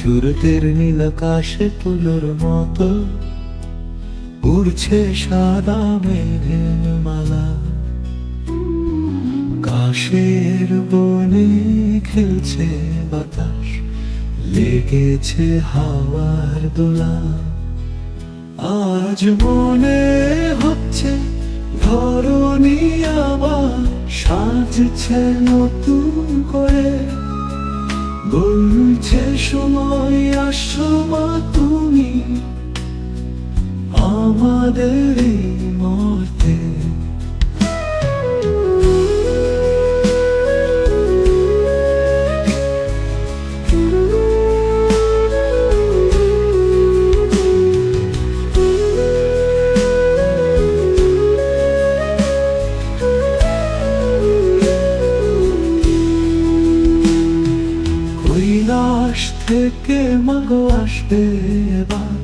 চুরুটের নীল আকাশে তুলোর মতো উড়ছে সাদা মেঘের মালা। কাশের বনে খেলছে বাতাস, লেগেছে হাওয়ার দোলা। আজ মনে হচ্ছে ধরণী আবার সাজছে নতুন করে। বলছে সময় আসবা তুমি আমাদের থেকে মাগো আসবে এবার।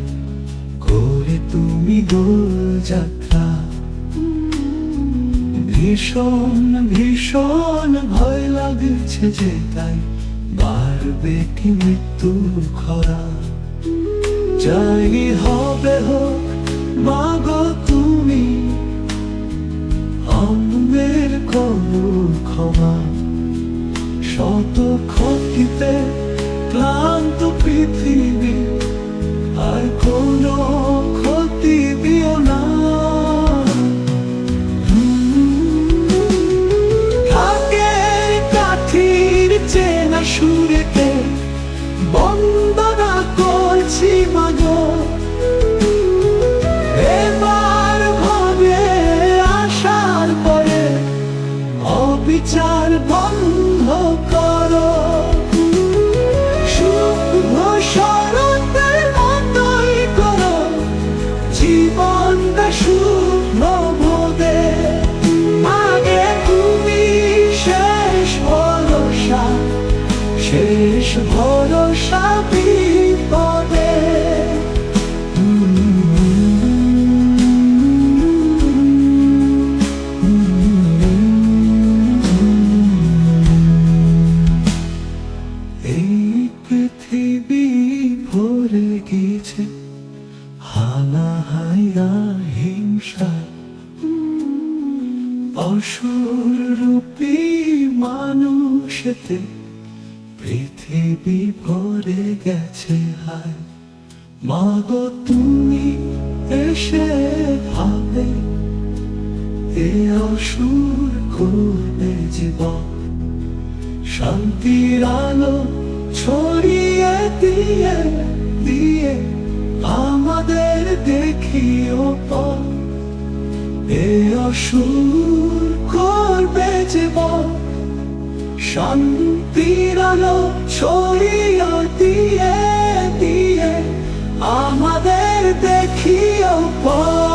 করে তুমি গোল যাত্রা ভীষণ ভীষণ ভয় লাগছে যে তাই বাড়বে কি মৃত্যুর খরা। যাই হবে হোক, মাগো তুমি আমাদের করু ক্ষমা। শত ক্ষতিতে হানাহাইয়া হিংসা। অসুর রূপী পৃথিবী ভরে গেছে হায়। মাগো, তুমি এসে ভাবে এ অসুর করবে জীবন। শান্তির আলো ছড়িয়ে দিয়ে দিয়ে আমাদের দেখিও পথ এ অসুর করবে জীবন শান্তির আলো ছড়িয়ে দিয়ে দিয়ে আমাদের দেখিও পথ।